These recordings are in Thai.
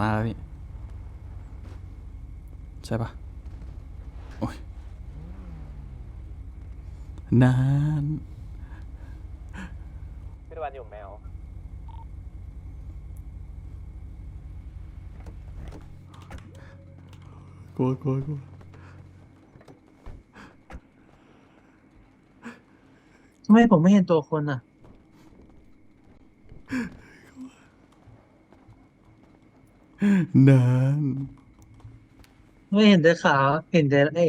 มาแล้วพี่ ใช่ปะโอ้ยนานพี่ตะวันอยู่แมว กลัวกลัวกลัวทำไมผมไม่เห็นตัวคนอะ นาน ไม่เห็นแต่ขาเห็นแต่ไอ้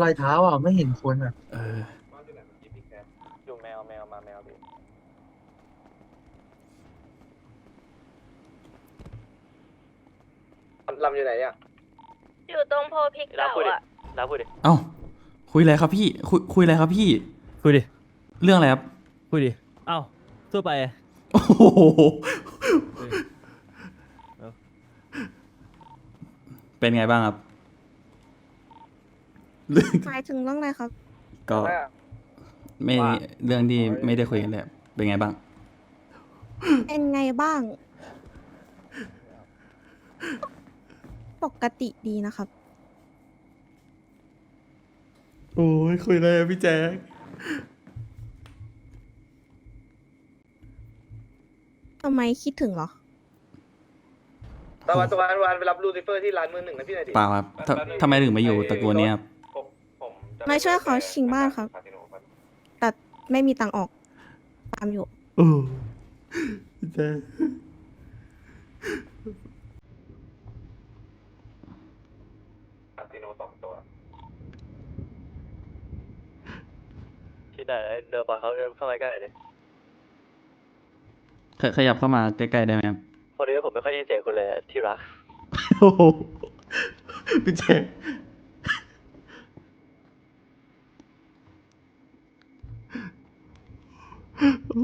รอยเท้าอะไม่เห็นคนอะ เออ อยู่แมวแมวมาแมวพี่ลำอยู่ไหนอะ อยู่ตรงโพพริกรับเก่าพูดดิอะรับพูดดิเอ้า คุยอะไรครับพี่ คุยคุยอะไรครับพี่คุยดิเรื่องอะไรครับคุยดิเอ้าทั่วไป โอ้โห เอ้า เป็นไงบ้างครับเรื่องหมายถึงเรื่องอะไรครับ ก็ไม่ว่า เรื่องที่ไม่ได้คุยกันเลยเป็นไงบ้าง เป็นไงบ้าง ปกติดีนะครับ โอ้ยคุยอะไรอะพี่แจ๊คทำไมคิดถึงเหรอ ตะวันตะวันวันไปรับลูซิเฟอร์ที่ร้านมือหนึ่งนะพี่หน่อยดิเปล่าครับทำทำไมถึงมาอยู่ตระกูลเนี้ยครับผมผมจะไม่ช่วยเขาชิงบ้านครับคาสิโนครับ แต่ไม่มีตังค์ออก ตามอยู่โอ้พี่แจ๊คคาสิโนสองตัวที่ไหนเดินบอลเขาเดินเข้ามาใกล้เลยขขยับเข้ามาใกล้ๆได้ไหมครับ พอดีผมไม่ค่อยได้ยินเสียงคุณเลยที่รัก โอ้โหพี่แจ๊คโอ้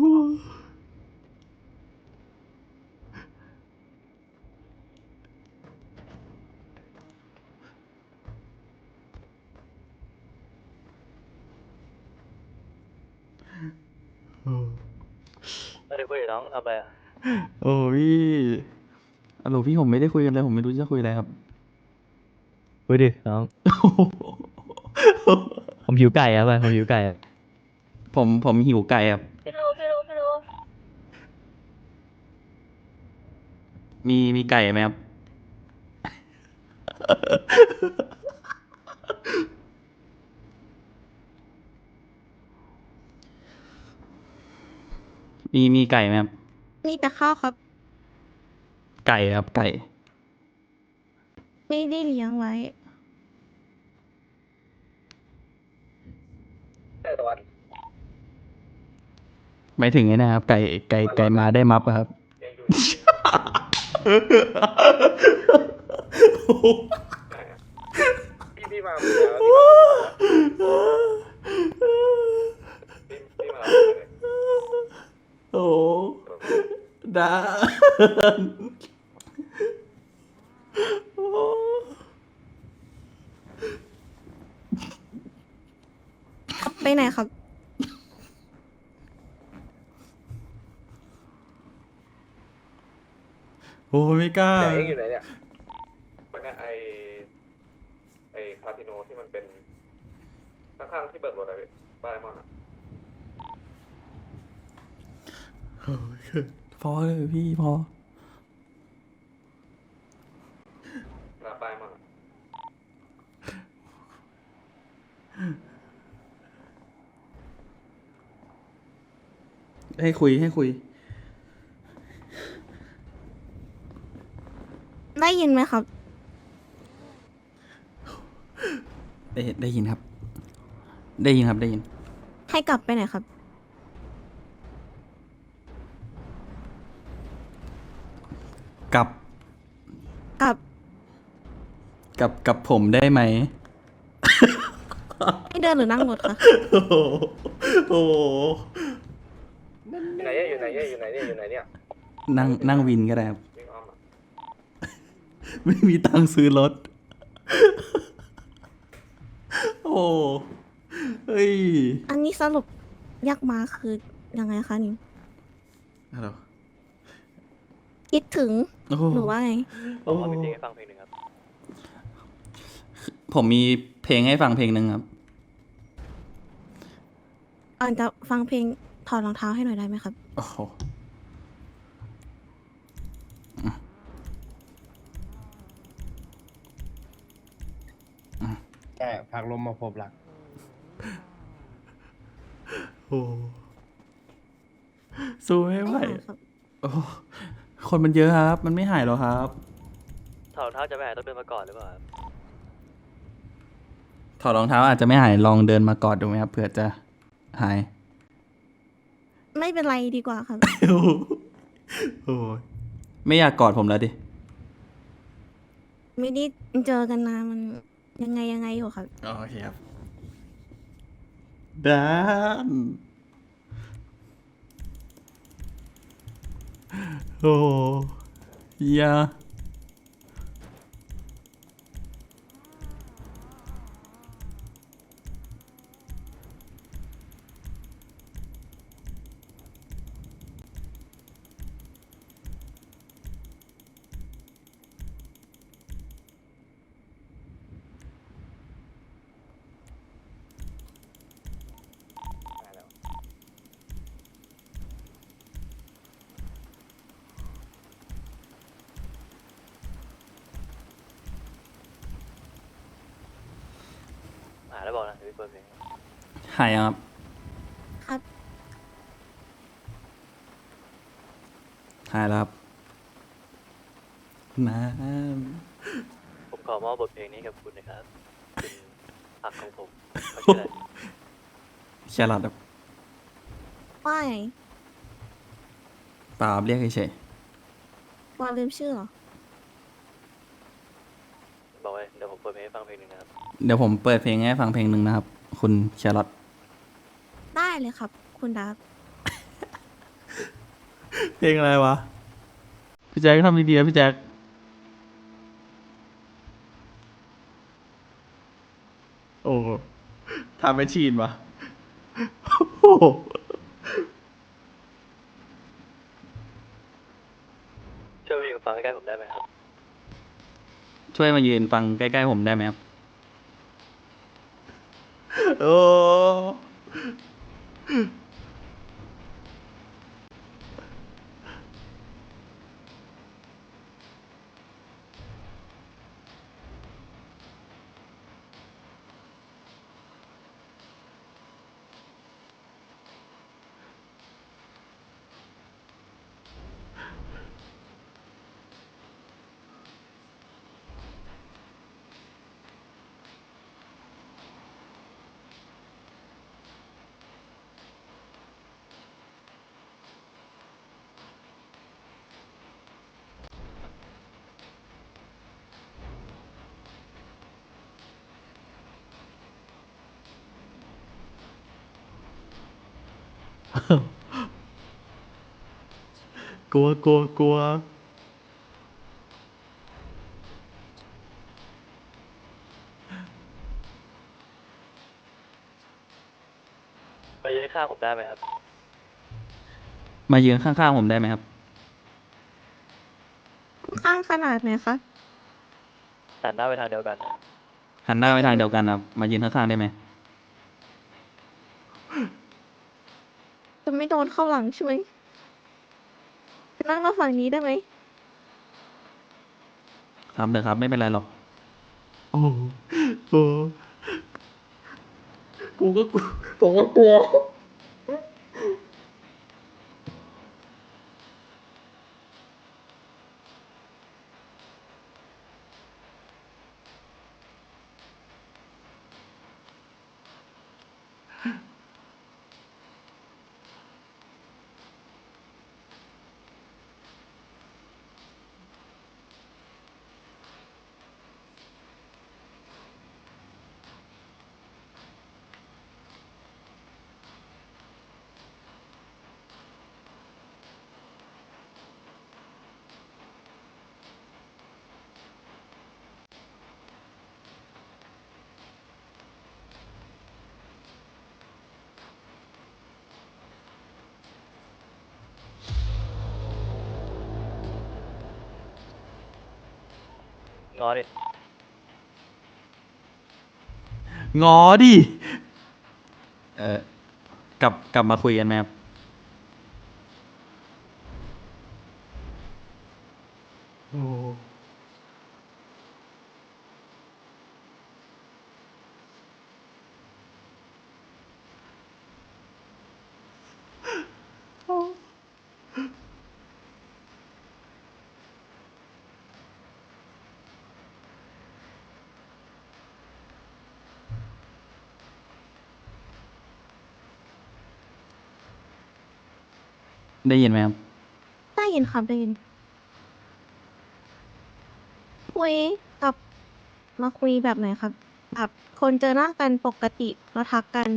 ไม่ได้คุยกับน้องทำอะไรอะ โอ้พี่อัลโหลพี่ผมไม่ได้คุยกันเลยผมไม่รู้จะคุยอะไรครับ คุยดิน้อง ผมหิวไก่อะไปผมหิวไก่อะผมผมหิวไก่ครับ พี่รู้พี่รู้พี่รู้มีมีไก่ไหมครับ มีมีไก่ไหมครับ นี่แต่ข้าวครับ ไก่ครับไก่ ไม่ได้เลี้ยงไว้แต่ตะวันหมายถึงไงนะครับ ไก่ไก่ไก่มาได้มับอะครับยังอยู่พี่พี่มาเมื่อแล้วพี่พี่มาแล้วโอ้ ดาไปไหนครับ โอ้ไม่กล้า แต่เองอยู่ไหนเนี่ยมันเนี่ยไอไอคาสิโนที่มันเป็นข้างๆที่เบิกรถอะพี่บ้านไอมอนอะ พอเลยพี่พอหน้าป้ายมอนอะให้คุยให้คุย ได้ยินไหมครับ ได้ได้ยินครับ ได้ยินครับได้ยิน ให้กลับไปไหนครับ กับกลับ กับกับผมได้ไหม ให้เดินหรือนั่งรถคะ โอ้โหโอ้โหอยู่ไหนเนี่ยอยู่ไหนเนี่ยอยู่ไหนเนี่ยอยู่ไหนเนี่ยนั่งนั่งวินก็ได้ครับวิ่งอ้อมอะไม่มีตังค์ซื้อรถ โอ้เฮ้ยอันนี้สรุปยักษ์มาคือยังไงคะนิว ฮัลโหล คิดถึงโอ้โหหนูว่าไงผมว่ามีเพลงให้ฟังเพลงหนึ่งครับ ผมมีเพลงให้ฟังเพลงหนึ่งครับก่อนจะฟังเพลงถอดรองเท้าให้หน่อยได้ไหมครับ โอ้โหใช่พักลมมาพบรัก โอ้สู้ไม่ไหวไม่หายครับ โอ้ คนมันเยอะครับ มันไม่หายหรอกครับถอดรองเท้าจะไม่หายต้องเดินมาก่อนหรือเปล่าครับถอดรองเท้าอาจจะไม่หายลองเดินมากอดดูไหมครับเผื่อจะหาย ไม่เป็นไรดีกว่าครับ โอ้โหโอ้ยไม่อยากกอดผมแล้วดิ ไม่ได้เจอกันนานมันยังไงยังไงอยู่ครับ โอเคครับด้าน โอ้ หอยาหายแล้วบอกนะเดี๋ยวพี่เปิดเพลงหายยังครับ ครับ หายแล้วครับน้ผมขอมอบบทเพลงนี้กับคุณนะครับคุณผักของผมเขาชื่ออะไรำแครอทครับว่าไงเปล่าครับเรียกเฉยว่าลืมชื่อเหรอ บอกไว้ เดี๋ยวผมเปิดเพลงให้ฟังเพลงหนึ่งนะครับๆเดี๋ยวผมเปิดเพลงให้ฟังเพลงหนึ่งนะครับ คุณแครอทได้เลยครับ คุณดับเพลงอะไรวะ พี่แจ็คทำดีๆนะพี่แจ็คโอ้ทำเป็นชีนวะโอ้โห ช่วยเพลงฟังใกล้ๆผมได้ไหมครับ ช่วยมายืนฟังใกล้ๆผมได้ไหมครับ โอ้ กลัวกลัวกลัวไปยืนข้างผมได้ไหมครับ มายืนข้างๆผมได้ไหมครับ ข้างขนาดไหนคะ หันหน้าไปทางเดียวกันนะหันหน้าไปทางเดียวกันครับ มายืนข้างๆได้ไหม จะ ไม่โดนเข้าหลังใช่ไหมนั่งมาฝั่งนี้ได้ไหมทำเถอะครับ ไม่เป็นไรหรอกโอ้โหกูก็กลัวผมก็กลัว งอดิงอดิ เออกลับกลับมาคุยกันไหมครับ โอ้ ได้ยินไหมครับ ได้ยินครับได้ยินคุยกับมาคุยแบบไหนครับแบบคนเจอหน้ากันปกติแล้วทักกัน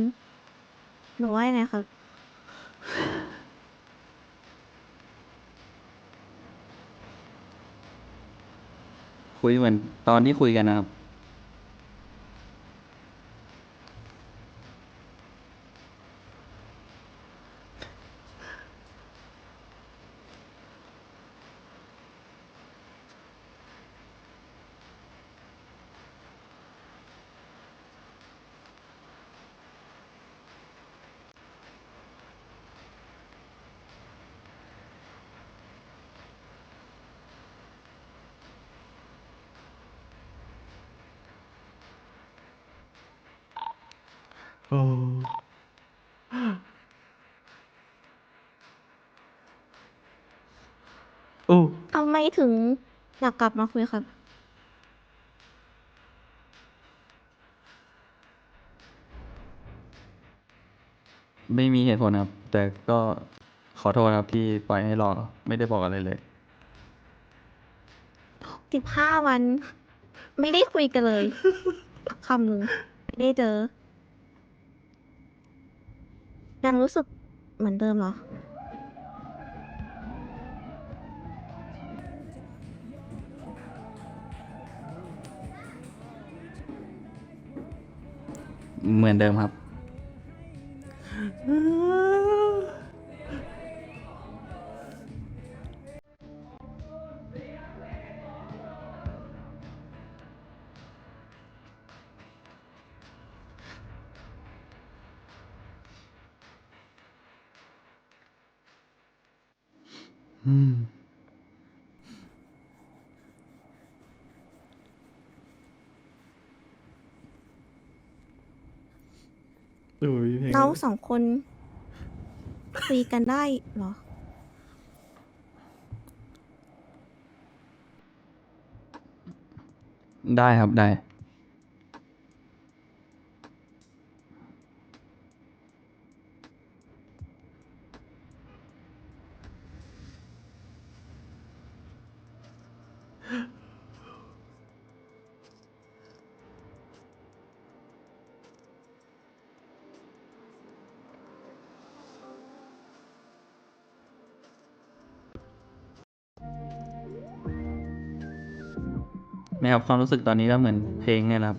หรือว่ายังไงครับ คุยเหมือนตอนที่คุยกันนะครับ โอ้โอ้ ทำไมถึงอยากกลับมาคุยครับ ไม่มีเหตุผลครับ แต่ก็ขอโทษครับที่ปล่อยให้รอไม่ได้บอกอะไรเลย สิบห้าวัน ไม่ได้คุยกันเลย คำหนึ่งไม่ได้เจอ ยังรู้สึกเหมือนเดิมเหรอ เหมือนเดิมครับ สองคน คุยกันได้เหรอ ได้ครับได้ ไม่ครับความรู้สึกตอนนี้ก็เหมือนเพลงเนี่ยแหละครับ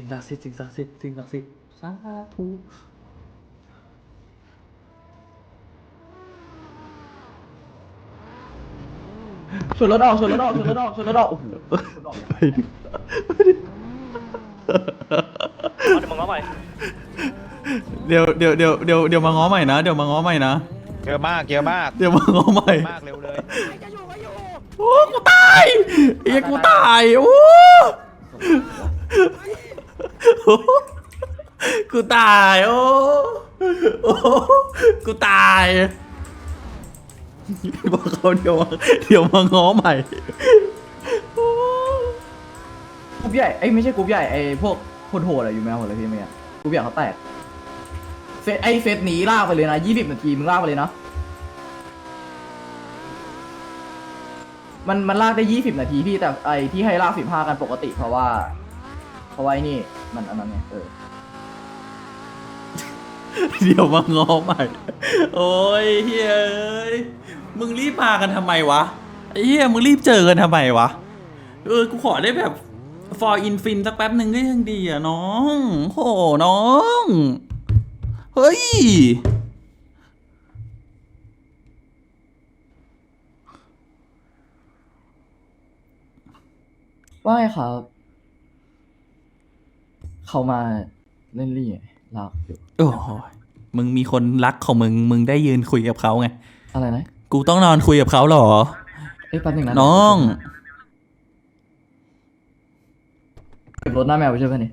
สิ่งศักดิ์สิทธิ์สิ่งศักดิ์สิทธิ์สิ่งศักดิ์สิทธิ์สาธุชนรถออกชนรถออกชนรถออกชนรถออกโอ้โหไปดิไปดิเอาเดี๋ยวมึงงอใหม่เดี๋ยวเดี๋ยวเดี๋ยวเดี๋ยวเดี๋ยวมาง้อใหม่นะ เดี๋ยวมาง้อใหม่นะ เยอะมากเยอะมากเดี๋ยวมาง้อใหม่ มากเร็วเลยโอ้กูตายไอ้กูตาย โอ้โอ้ กูตาย โอ้โอ้กูตายบอกเขาเดี๋ยวมาเดี๋ยวมาง้อใหม่โอ้รุ๊ปใหญ่ไอ้ยไม่ใช่กรุ๊ปใหญ่ไอ้พวกคนโหดอะอยู่ไหมหมดเลยพี่เมื่อกี้กรุ๊ปใหญ่เขาแตกเซตไอ้เซตหนีลากไปเลยนะยี่สิบนาทีมึงลากไปเลยนะมันมันลากได้ยี่สิบนาทีพี่แต่ไอ้ที่ให้ลากสิบห้ากันปกติเพราะว่า ราะว่าไอ้นี่ มันอันนั้นไงเออเดี๋ยวมางอใหม่ โอ้ยเฮ้ยเอ้ย มึงรีบมากันทำไมวะไอ้เหี้ยมึงรีบเจอกันทำไมวะ เออ กูขอได้แบบ for in fin สักแป๊บหนึ่งก็ยังดีอะน้องโหน้อง เฮ้ย ว่าไงครับ เขามาเล่นลี่ลากอยู่โอ้ยมึงมีคนรักของมึง มึงได้ยืนคุยกับเขาไง อะไรนะ กูต้องนอนคุยกับเขาเหรอ เอ้ยแป๊บนึงนะน้อง เก็บรถหน้าแมวไปใช่ไหมนี่